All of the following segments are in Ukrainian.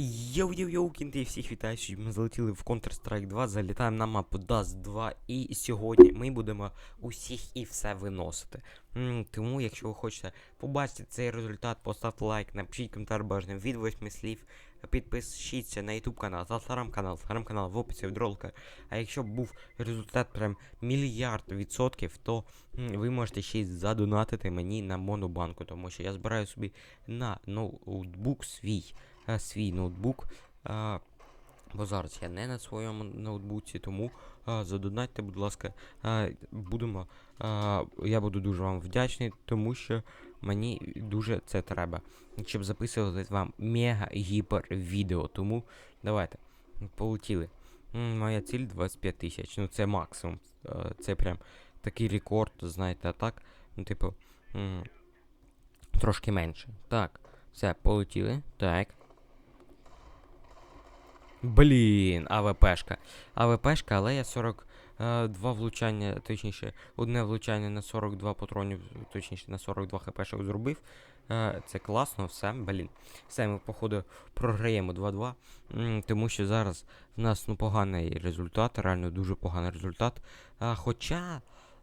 Йоу-йоу-йоу, кінти, всіх вітаю, сьогодні ми залетіли в Counter-Strike 2, залітаємо на мапу DAS 2 і сьогодні ми будемо усіх і все виносити. Тому, якщо ви хочете побачити цей результат, поставте лайк, напишіть коментар бажаним від 8 слів, підпишіться на YouTube канал, телеграм-канал, телеграм-канал в описі від ролика. А якщо був результат прям мільярд відсотків, то ви можете ще й задонатити мені на монобанку, тому що я збираю собі на ноутбук свій е, свій ноутбук. Е, бо зараз я не на своєму ноутбуці, тому е, задонатьте, будь ласка, е, будемо. Е, я буду дуже вам вдячний, тому що мені дуже це треба. Щоб записувати вам мега-гіпер відео. Тому давайте, полетіли. Моя ціль 25 тисяч. Ну це максимум. Це прям такий рекорд, знаєте, а так. Ну, типу, трошки менше. Так, все, полетіли. Так. Блін, АВПшка. АВПшка, але я 42 влучання, точніше, одне влучання на 42 патронів, точніше на 42 хпшок зробив. Е, Це класно, все, блін. Все, ми, походу, програємо 2-2. Тому що зараз в нас ну, поганий результат, реально дуже поганий результат. А, Хоча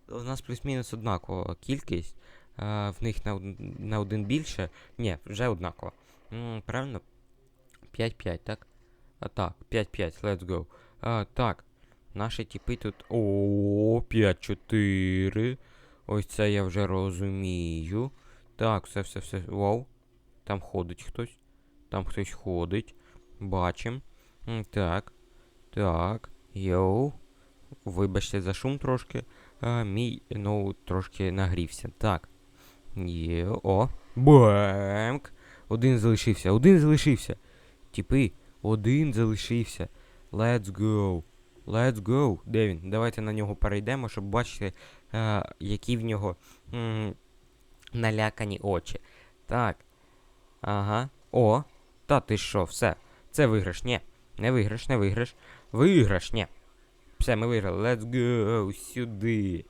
у нас плюс-мінус однакова кількість. В них на, на один більше. Ні, вже однаково. Правильно? 5-5, так? А так, 5-5, let's go. А, так, наші тіпи тут. О, 5-4. Ось це я вже розумію. Так, все, все, все. Вау. Там ходить хтось. Там хтось ходить. Бачим. Так. Так. Йоу. Вибачте за шум трошки. А, мій ноут трошки нагрівся. Так. Є. О. Бемк. Один залишився. Один залишився. Тіпи. Один залишився. Let's go. Let's go. Де він? Давайте на нього перейдемо, щоб бачити, е, які в нього м, налякані очі. Так. Ага. О. Та ти що, все. Це виграш. Ні. Не виграш, не виграш. Виграш, ні. Все, ми виграли. Let's go. Сюди.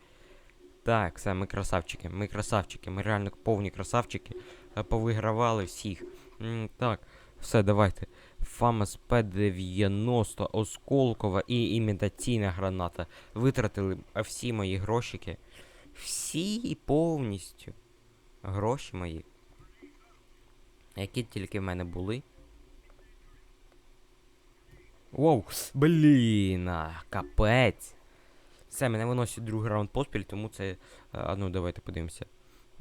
Так, все, ми красавчики. Ми красавчики. Ми реально повні красавчики. Е, Повигравали всіх. М, так, все, давайте. ФАМАС П-90, осколкова і імітаційна граната. Витратили всі мої грошики. Всі повністю. Гроші мої. Які тільки в мене були. Воу, блін, капець. Все, мене виносить другий раунд поспіль, тому це. е, А, ну, давайте подивимося.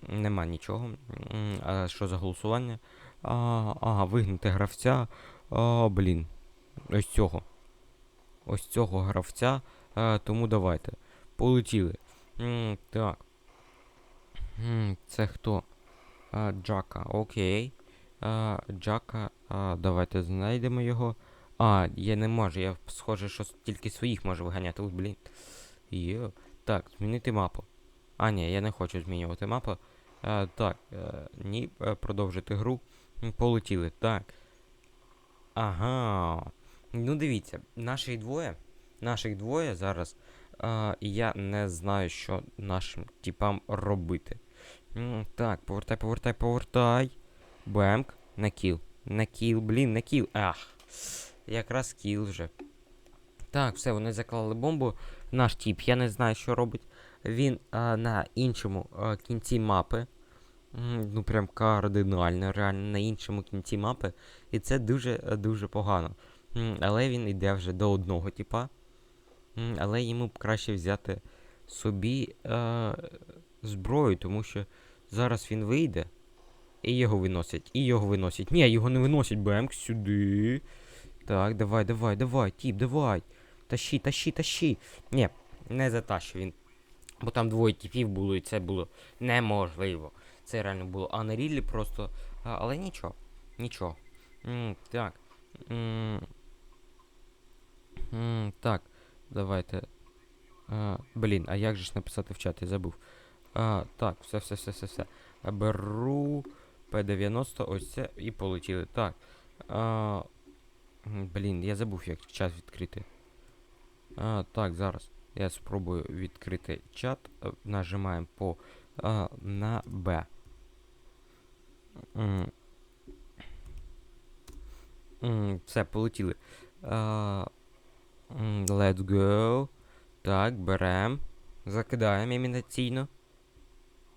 Нема нічого. А що за голосування? А, ага, вигнати гравця. А, блін. Ось цього. Ось цього гравця. А, тому давайте. Полетіли. М, так. М, це хто? А, Джака, окей. А, Джака. А, давайте знайдемо його. А, я не можу, я схоже, що тільки своїх можу виганяти. Ой, блін. Йо. Так, змінити мапу. А, ні, я не хочу змінювати мапу. А, так, е, ні, е, продовжити гру. Полетіли, так. Ага. Ну дивіться, наших двоє. Наших двоє зараз. А, я не знаю, що нашим типам робити. Так, повертай, повертай, повертай. Бемк. На кіл. На кіл, блін, на кіл. Ах. Якраз кіл вже. Так, все, вони заклали бомбу. Наш тіп, я не знаю, що робить. Він а, на іншому а, кінці мапи. Ну, прям кардинально, реально на іншому кінці мапи. І це дуже е, погано. Але він йде вже до одного типа. Але йому б краще взяти собі е, зброю, тому що зараз він вийде. І його виносять, і його виносять. Ні, його не виносять, БМК сюди. Так, давай, давай, давай, тіп, давай. Тащи, тащи, тащи. Ні, не затащу він. Бо там двоє тіпів було, і це було неможливо. Це реально було Unreal просто. А, але нічого. Нічого. М, так. М, м, так, давайте. А, блін, а як же ж написати в чат, я забув. А, так, все, все, все, все, все. Беру П90, ось це і полетіли. Так. А, блін, я забув, як чат відкрити. А, так, зараз. Я спробую відкрити чат. Нажимаємо по а, на Б. Все, полетіли. А, Let's go. Так, берем. Закидаємо імітаційно.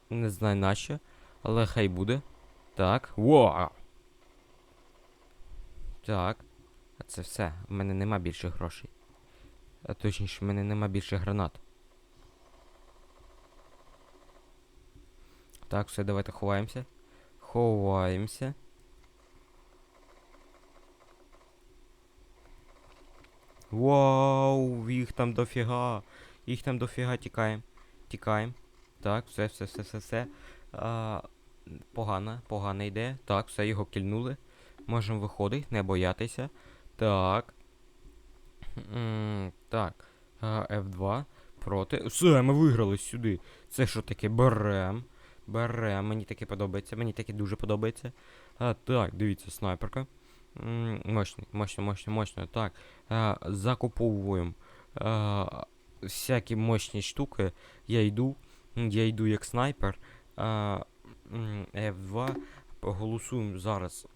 Не знаю нащо, але хай буде. Так. Вау! Так. А це все. У мене нема більше грошей. А точніше, в мене нема більше гранат. Так, все, давайте ховаємося. Ховаємося. Вау, їх там дофіга. Їх там дофіга тікаємо. Тікаємо. Так, все, все, все, все, все. А, погана, погана ідея. Так, все, його кільнули. Можемо виходити, не боятися. Так. М, так. А, F2 проти. Все, ми виграли сюди. Це що таке? Берем. Берем. Мені таке подобається. Мені таке дуже подобається. А, так, дивіться, снайперка. М, Мощний, мощно, мощно, мощно. Так. А, закуповуємо. А, всякі мощні штуки. Я йду. Я йду як снайпер. А, F2. Голосуємо зараз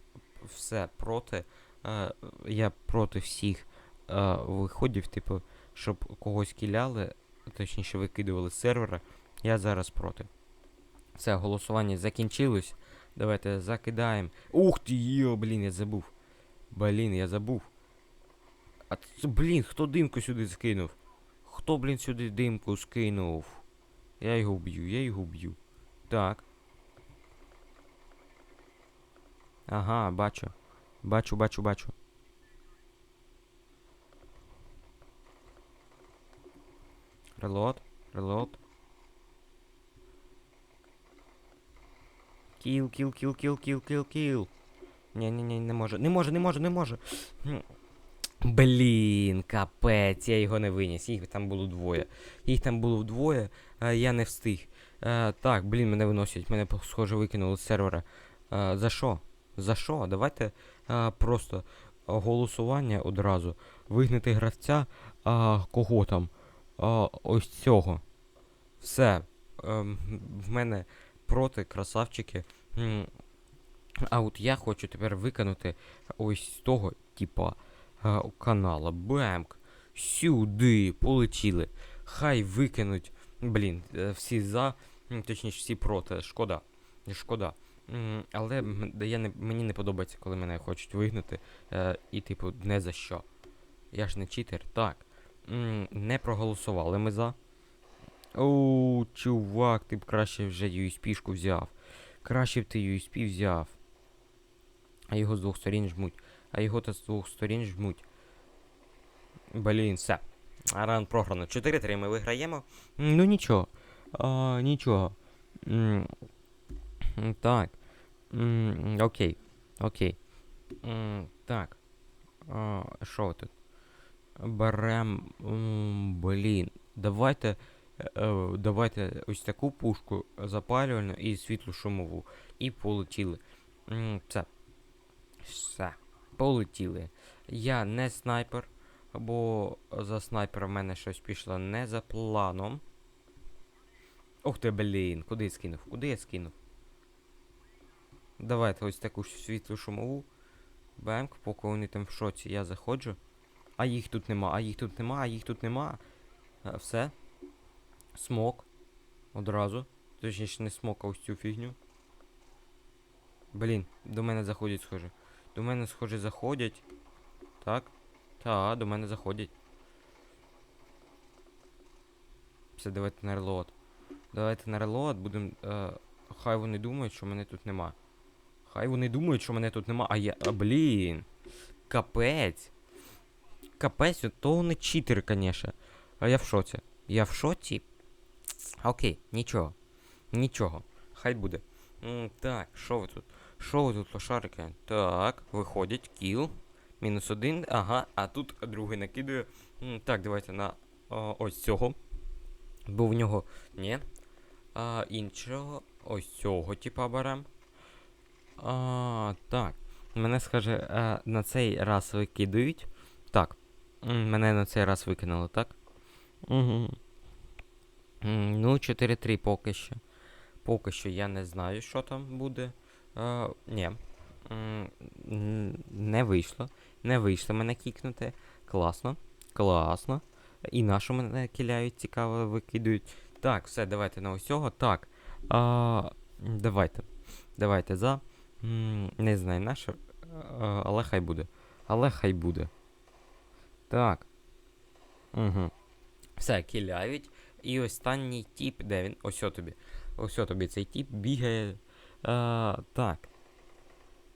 все проти. А, я проти всіх а, виходів, типу, щоб когось кіляли, точніше викидували з сервера. Я зараз проти. Все, голосування закінчилось. Давайте закидаємо. Ух ти, йо, блін, я забув. Блін, я забув. А це, блін, хто димку сюди скинув? Хто, блін, сюди димку скинув? Я його вб'ю, я його вб'ю. Так. Ага, бачу. Бачу, бачу, бачу. Релот, релот. Кіл, кіл, кіл, кіл, кіл, кіл, кіл. Ні, ні, ні, не може. Не може, не може, не може. Блін, капець, я його не виніс. Їх там було двоє. Їх там було вдвоє, а я не встиг. Е, так, блін, мене виносять. Мене, схоже, викинули з сервера. Е, за що? За що? Давайте е, просто голосування одразу. Вигнати гравця. А, кого там? А, ось цього. Все. Ем, в мене проти красавчики. А от я хочу тепер виконати ось з того, типа, е, канала. Бемк. Сюди полетіли. Хай викинуть. Блін, е, всі за, точніше, всі проти. Шкода. Шкода. Але я не, мені не подобається, коли мене хочуть вигнати. Е, і, типу, не за що. Я ж не читер. Так. Не проголосували ми за. Оу, чувак, ти б краще вже USP-шку взяв. Краще б ти USP взяв. А його з двох сторін жмуть. А його та з двох сторін жмуть. Блін, все. Ран програно. 4-3 ми виграємо. Ну нічого. А, нічого. М, Так. М, Окей. Окей. М, Так. А, Що тут? Берем. Блін. Давайте. Е, Давайте ось таку пушку запалювальну і світлу шумову. І полетіли. Все. Все. Полетіли. Я не снайпер, бо за снайпера в мене щось пішло не за планом. Ух ти, блін, куди я скинув? Куди я скинув? Давайте ось таку світлу шумову. Бемк, поки вони там в шоці, я заходжу. А їх тут нема, а їх тут нема, а їх тут нема. Все. Смок. Одразу. Точніше, не смок, а ось цю фігню. Блін, до мене заходять, схоже. До мене, схоже, заходять. Так. Та, до мене заходять. Все, давайте на релот. Давайте на релот будемо. Е, хай вони думають, що мене тут нема. Хай вони думають, що мене тут нема. А я. А, блін. Капець. Капець, то вони читери, конечно. А я в шоці. Я в шоці. Окей, нічого. Нічого. Хай буде. М, так, що ви тут? Що ви тут, лошарики? Так, виходять, кіл. Мінус один. Ага, а тут другий накидує. М, так, давайте на о, ось цього. Бо в нього. Ні. А, іншого. Ось цього, типа, берем. А, так. Мене скаже, а, на цей раз викидають. Так. Мене на цей раз викинули, так? Угу. Ну, 4-3 поки що. Поки що я не знаю, що там буде. А, ні. Не вийшло. Не вийшло мене кікнути. Класно. Класно. І на що мене киляють, цікаво, викидують. Так, все, давайте на усього. Так. А, давайте. Давайте за. Не знаю на що. а, Але хай буде. Але хай буде. Так. Угу. Все, киляють. І останній тіп, де він? Ось тобі. Ось тобі цей тіп бігає. А, так.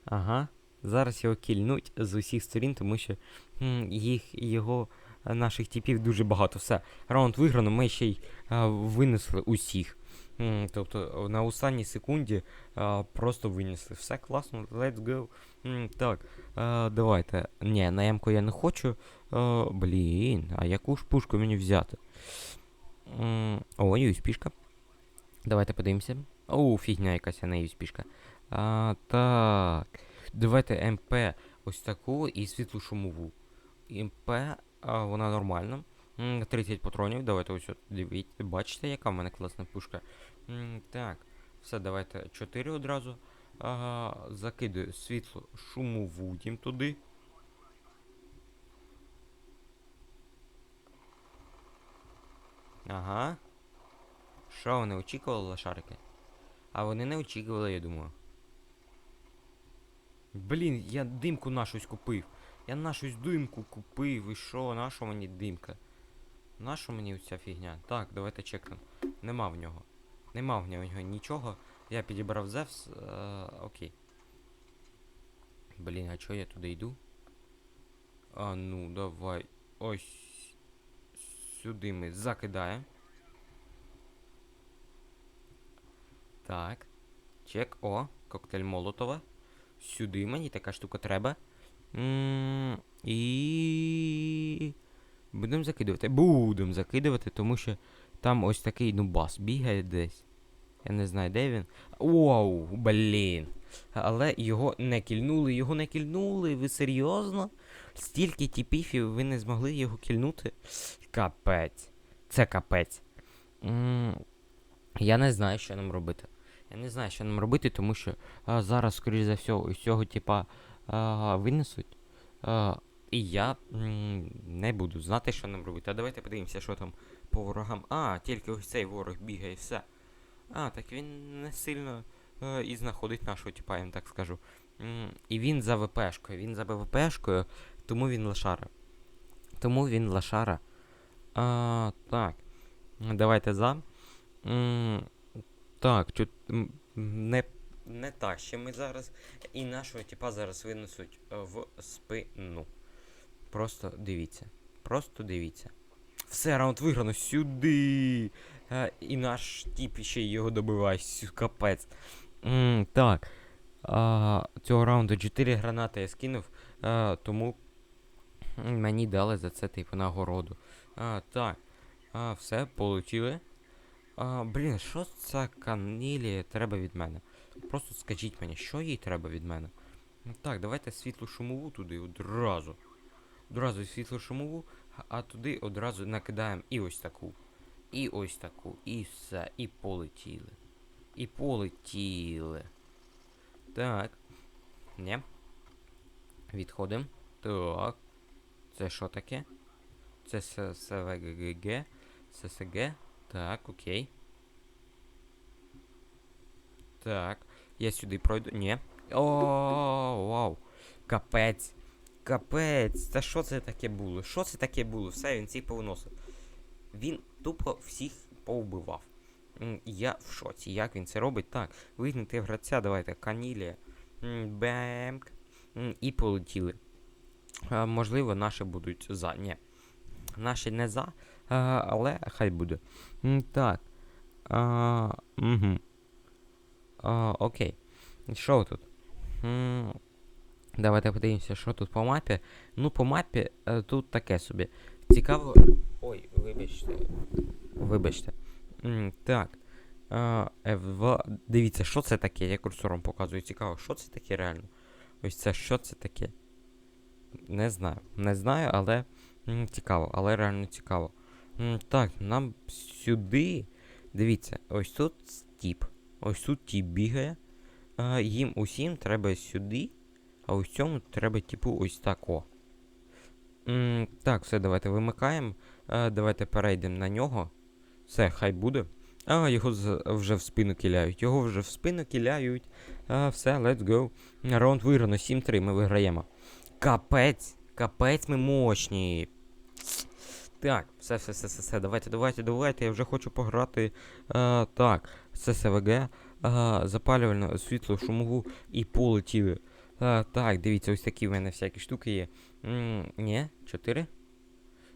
Ага. Зараз його кільнуть з усіх сторін, тому що м, їх його е, наших типів дуже багато. Все. Раунд виграно, ми ще й а, винесли усіх. М, тобто на останній секунді а, просто винесли. Все класно, let's go. М, так, а, давайте. Ні, на М-ку я не хочу. А, блін, а яку ж пушку мені взяти? О, є успішка. Давайте подивимося. О, фігня якась, а не успішка. А, так. Давайте МП ось таку і світлу шумову. МП, а, вона нормальна. 30 патронів. Давайте ось от дивіться. Бачите, яка в мене класна пушка. Так. Все, давайте 4 одразу. Ага, закидаю світло шумову їм туди. Ага. Що вони очікували лошарики? А вони не очікували, я думаю. Блін, я димку нашусь купив. Я нашусь димку купив. І що, нащо мені димка? Нащо мені ця фігня? Так, давайте чекнемо. Нема в нього. Нема в нього нічого. Я підібрав Зевс. Е, окей. Блін, а чого я туди йду? А ну, давай. Ось сюди ми закидаємо. Так. Чек. О, коктейль Молотова. Сюди мені така штука треба. м і. Будемо закидувати. Будемо закидувати, тому що там ось такий нубас бігає десь. Я не знаю, де він. Вау, блін. Але його не кільнули, його не кільнули. Ви серйозно? Стільки тіпів ви не змогли його кільнути? Капець. Це капець. м я не знаю, що нам робити. Я не знаю, що нам робити, тому що а, зараз, скоріш за все, ось цього типа а, винесуть. А, і я м, не буду знати, що нам робити. А давайте подивимося, що там по ворогам. А, тільки ось цей ворог бігає, все. А, так він не сильно е, і знаходить нашого типа, я вам так скажу. М, і він за ВПшкою. Він за ВПшкою, тому він лошара. Тому він лошара. А, так. Давайте за. М, так, м, не, не так ще ми зараз. І нашого типа зараз винесуть е, в спину. Просто дивіться. Просто дивіться. Все, раунд виграно сюди. Е, і наш тіп ще його добиває. Капець. М, так. А, цього раунду 4 гранати я скинув, а, тому м, мені дали за це типу нагороду. А, так. А, все, полетіли. А, блін, що ця канілі треба від мене? Просто скажіть мені, що їй треба від мене? Так, давайте світлу шумову туди одразу. Одразу світлу шумову, а- а туди одразу накидаємо і ось таку. І ось таку. І все. І полетіли. І полетіли. Так. Не. Відходимо. Так. Це що таке? Це СВГГ. ССГ. Так, окей. Так. Я сюди пройду. Ні. О, вау. Капець. Капець. Та що це таке було? Що це таке було? Все, він всіх повиносив. Він тупо всіх повбивав. Я в шоці. Як він це робить? Так, вигнати гравця, давайте. Канілія. Бемк. І полетіли. А, можливо, наші будуть за. Ні. Наші не за, але хай буде. Так. А, угу. а, окей. Що тут? Давайте подивимося, що тут по мапі. Ну, по мапі е, тут таке собі. Цікаво. Ой, вибачте. Вибачте. Так. А, F2. Дивіться, що це таке? Я курсором показую. Цікаво, що це таке реально? Ось це що це таке? Не знаю. Не знаю, але цікаво, але реально цікаво. Так, нам сюди. Дивіться, ось тут тіп. Ось тут тіп бігає. А, їм усім треба сюди. А ось цьому треба, типу, ось так о. М, так, все, давайте вимикаємо. Е, давайте перейдемо на нього. Все, хай буде. А, його вже в спину кіляють. Його вже в спину кіляють. А, все, let's go. Раунд виграно, 7-3, ми виграємо. Капець, капець ми мощні. Так, все, все, все, все, все, давайте, давайте, давайте, я вже хочу пограти. А, так, ССВГ, а, запалювальне світло, шумову і полетіли. А, так, дивіться, ось такі в мене всякі штуки є. М, ні, 4.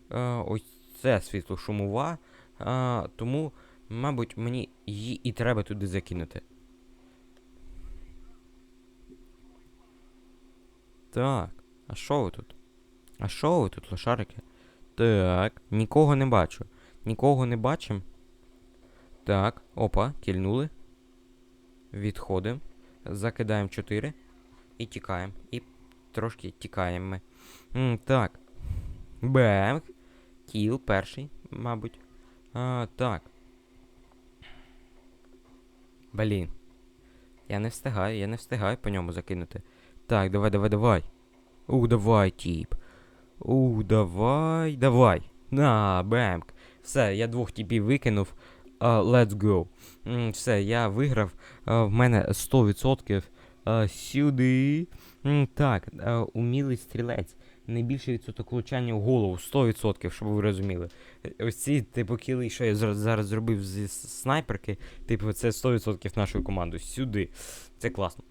А, ось це світло шумова. А, тому, мабуть, мені її і треба туди закинути. Так, а що ви тут? А що ви тут, лошарики? Так, нікого не бачу. Нікого не бачим. Так, опа, кільнули. Відходимо. Закидаємо 4. І тікаємо. І трошки тікаємо ми. М, так. Бемк. Кіл перший, мабуть. А, так. Блін. Я не встигаю, я не встигаю по ньому закинути. Так, давай, давай, давай. Ух, давай, тіп. Ух, давай, давай. На, бемк. Все, я двох тіпів викинув. А, let's go. Все, я виграв. А, в мене 100%. А, сюди. М, так, а, умілий стрілець. Найбільший відсоток влучання в голову, 100%, щоб ви розуміли. Ось ці, типу, кіли, що я зараз зробив зі снайперки, типу, це 100% нашої команди. Сюди. Це класно.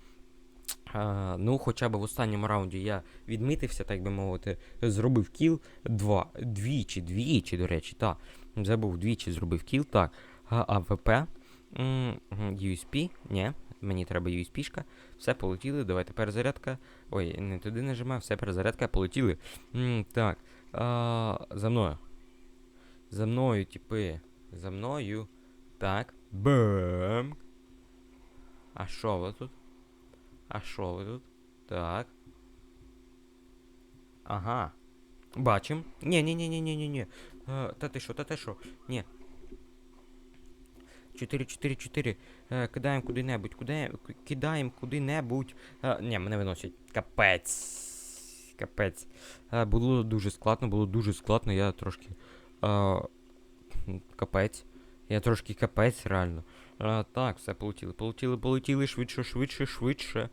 Ну, хоча б в останньому раунді я відмітився, так би мовити, зробив кіл два. Двічі, двічі, до речі, так. Забув, двічі зробив кіл, так. АВП. USP, ні, мені треба USP-шка. Все, полетіли, давайте перезарядка. Ой, не туди нажимаю, все, перезарядка, полетіли. Так. А, за мною. За мною, типи. За мною. Так. Бем. А що ви тут? А що ви тут? Так. Ага. Бачим. Ні, ні, ні, ні, ні, ні, ні. Е, Та ти що, та ти що? Ні. 4, 4, 4. Е, Кидаємо куди-небудь. Куди... Кидаємо куди-небудь. Е, Ні, мене виносять. Капець. Капець. Було дуже складно, було дуже складно. Я трошки. Капець. Я трошки капець, реально. А, так, все, полетіли, полетіли, полетіли, швидше, швидше, швидше.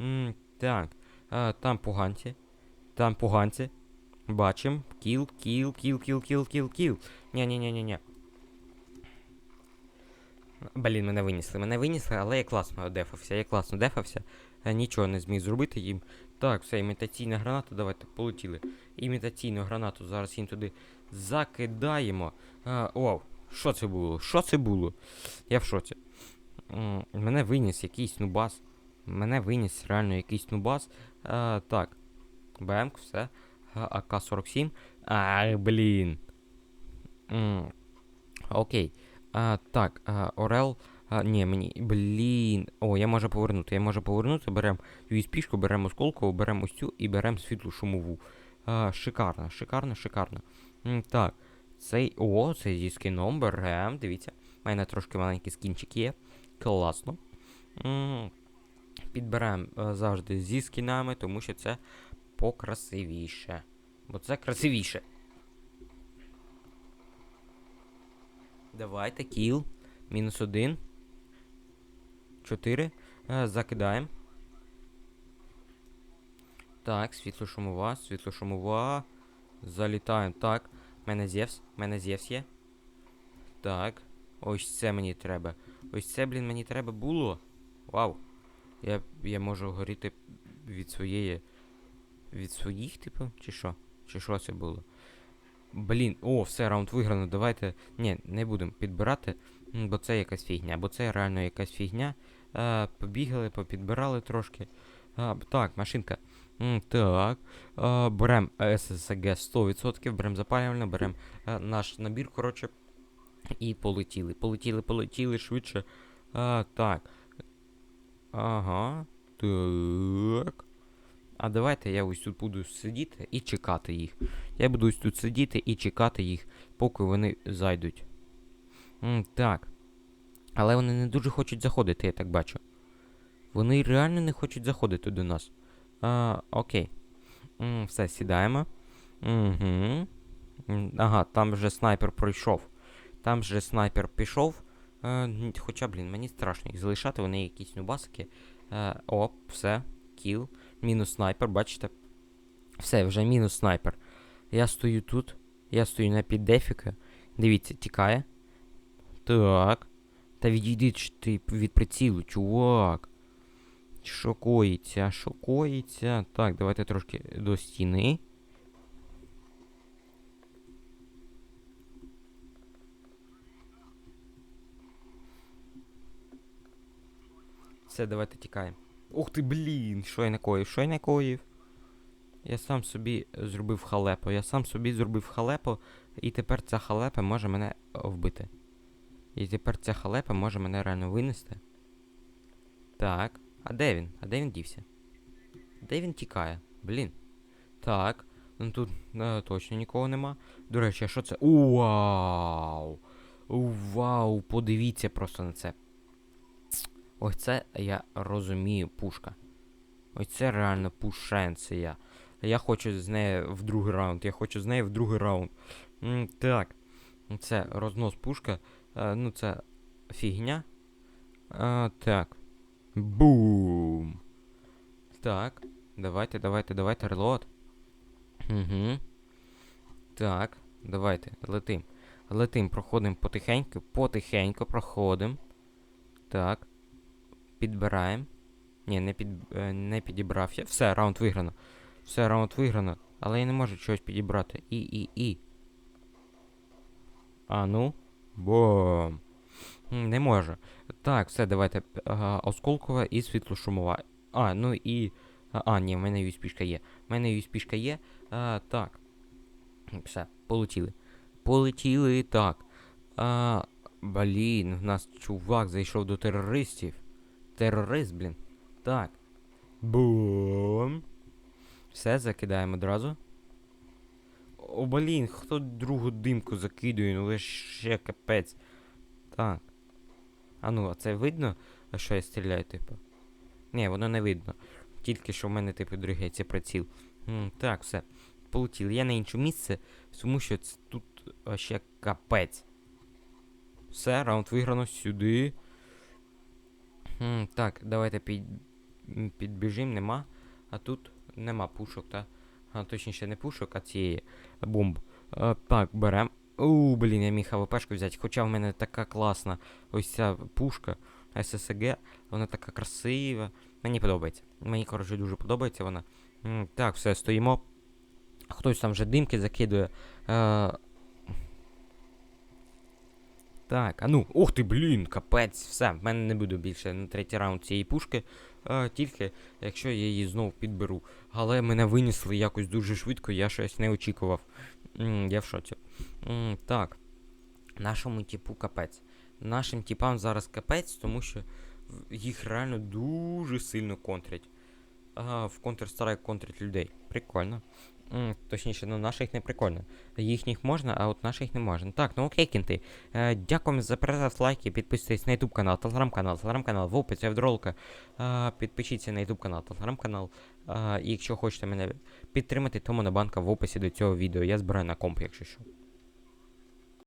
М, так, а, там поганці. Там поганці. Бачим. Кіл, кіл, кіл, кіл, кіл, кіл, кіл. Ні-ні-ні-ні-ні. Блін, мене винесли. Мене винесли, але я класно дефався. Я класно дефався. Е, Нічого не зміг зробити їм. Так, все, імітаційна граната, давайте, полетіли. Імітаційну гранату зараз їм туди закидаємо. А, вау, що це було? Що це було? Я в шоці. Мене виніс якийсь нубас. Мене виніс реально якийсь нубас. А, так. БМК, все. АК-47. А, блін. Окей. А, так, а, Орел. А, ні, мені. Блін. О, я можу повернути. Я можу повернути. Беремо USB-шку, беремо осколкову, беремо ось цю і беремо світлу шумову. А, шикарно, шикарно, шикарно. Так. Цей. О, цей зі скіном берем. Дивіться. У мене трошки маленький скінчик є. Класно. М, Підберемо е, завжди зі скінами, тому що це покрасивіше. Бо це красивіше. Давайте, кіл. Мінус один. Чотири. Е, закидаємо. Так, світло-шумова, світло-шумова. Залітаємо. Так. Мене Зевс. Мене Зевс є. Так. Ось це мені треба. Ось це, блін, мені треба було. Вау. Я, я можу горіти від своєї. Від своїх, типу? Чи що? Чи що це було? Блін, о, все, раунд виграно. Давайте. Ні, не будемо підбирати, бо це якась фігня. Бо це реально якась фігня. А, побігали, попідбирали трошки. А, так, машинка. Так. А, берем ССГ 100%, берем запалювальне, берем а, наш набір, коротше. І полетіли. Полетіли, полетіли швидше. А, так. Ага. Так. А давайте я ось тут буду сидіти і чекати їх. Я буду ось тут сидіти і чекати їх, поки вони зайдуть. М, так. Але вони не дуже хочуть заходити, я так бачу. Вони реально не хочуть заходити до нас. А, окей. Все, сідаємо. Угу. Ага, там вже снайпер пройшов. Там вже снайпер пішов. Е, хоча, блін, мені страшно їх залишати, вони якісь нубасики. Е, оп, все, кіл. Мінус снайпер, бачите? Все, вже мінус снайпер. Я стою тут. Я стою на піддефіка. Дивіться, тікає. Так. Та відійди ти від прицілу, чувак. Що коїться? Так, давайте трошки до стіни. Все, давайте тікаємо. Ух ти, блін! Що я накоїв? Що я накоїв? Я сам собі зробив халепу. Я сам собі зробив халепу, і тепер ця халепа може мене вбити. І тепер ця халепа може мене реально винести. Так. А де він? А де він дівся? Де він тікає? Блін. Так. Ну тут е, точно нікого нема. До речі, а що це? Вау! Вау! Подивіться просто на це. Ось це я розумію, пушка. Ось це реально пушенція. Я хочу з нею в другий раунд. Я хочу з нею в другий раунд. М, так. Це рознос пушка. Е, ну, це фігня. А, так. Бум. Так. Давайте, давайте, давайте, релот. Угу. Так, давайте, летим. Летим, проходимо потихеньку, потихеньку проходимо. Так. Підбираємо. Ні, не, під, е, не підібрав я. Все, раунд виграно. Все, раунд виграно. Але я не можу чогось підібрати. І, і, і. А ну. Бом. Не можу. Так, все, давайте. Ага, осколкова і світлошумова. А, ну і. А, а, ні, в мене USP-шка є. В мене USP-шка є. А, так. Все, полетіли. Полетіли, так. А, блін, в нас чувак зайшов до терористів. Терорист, блін. Так. Бум. Все, закидаємо одразу. О, блін, хто другу димку закидує, ну ви ще капець. Так. А ну, а це видно, що я стріляю, типу? Ні, воно не видно. Тільки що в мене, типу, дригається приціл. М, так, все. Полетіли. Я на інше місце, тому що це тут ще капець. Все, раунд виграно сюди. М, так, давайте під, м, підбіжимо, нема. А тут нема пушок, та? А, точніше, не пушок, а цієї бомб. А, так, берем. У, блін, я міг АВПшку взяти. Хоча в мене така класна ось ця пушка ССГ, вона така красива. Мені подобається. Мені, коротше, дуже подобається вона. Так, все, стоїмо. Хтось там вже димки закидує. Е, так, а ну, ух ти, блін, капець, все, в мене не буде більше на третій раунд цієї пушки, е, тільки якщо я її знову підберу. Але мене винесли якось дуже швидко, я щось не очікував. М, я в шоці. М, так, нашому типу капець. Нашим типам зараз капець, тому що їх реально дуже сильно контрять. А, в Counter-Strike контрять людей. Прикольно. М, точніше, ну наших не прикольно. Їхніх можна, а от наших не можна. Так, ну окей, кінти. Е, дякуємо за перегляд, лайки, підписуйтесь на YouTube канал, телеграм-канал, телеграм-канал, в описі в ролика. Е, підпишіться на YouTube канал, телеграм-канал. Е, і якщо хочете мене підтримати, то монобанка в описі до цього відео. Я збираю на комп, якщо що.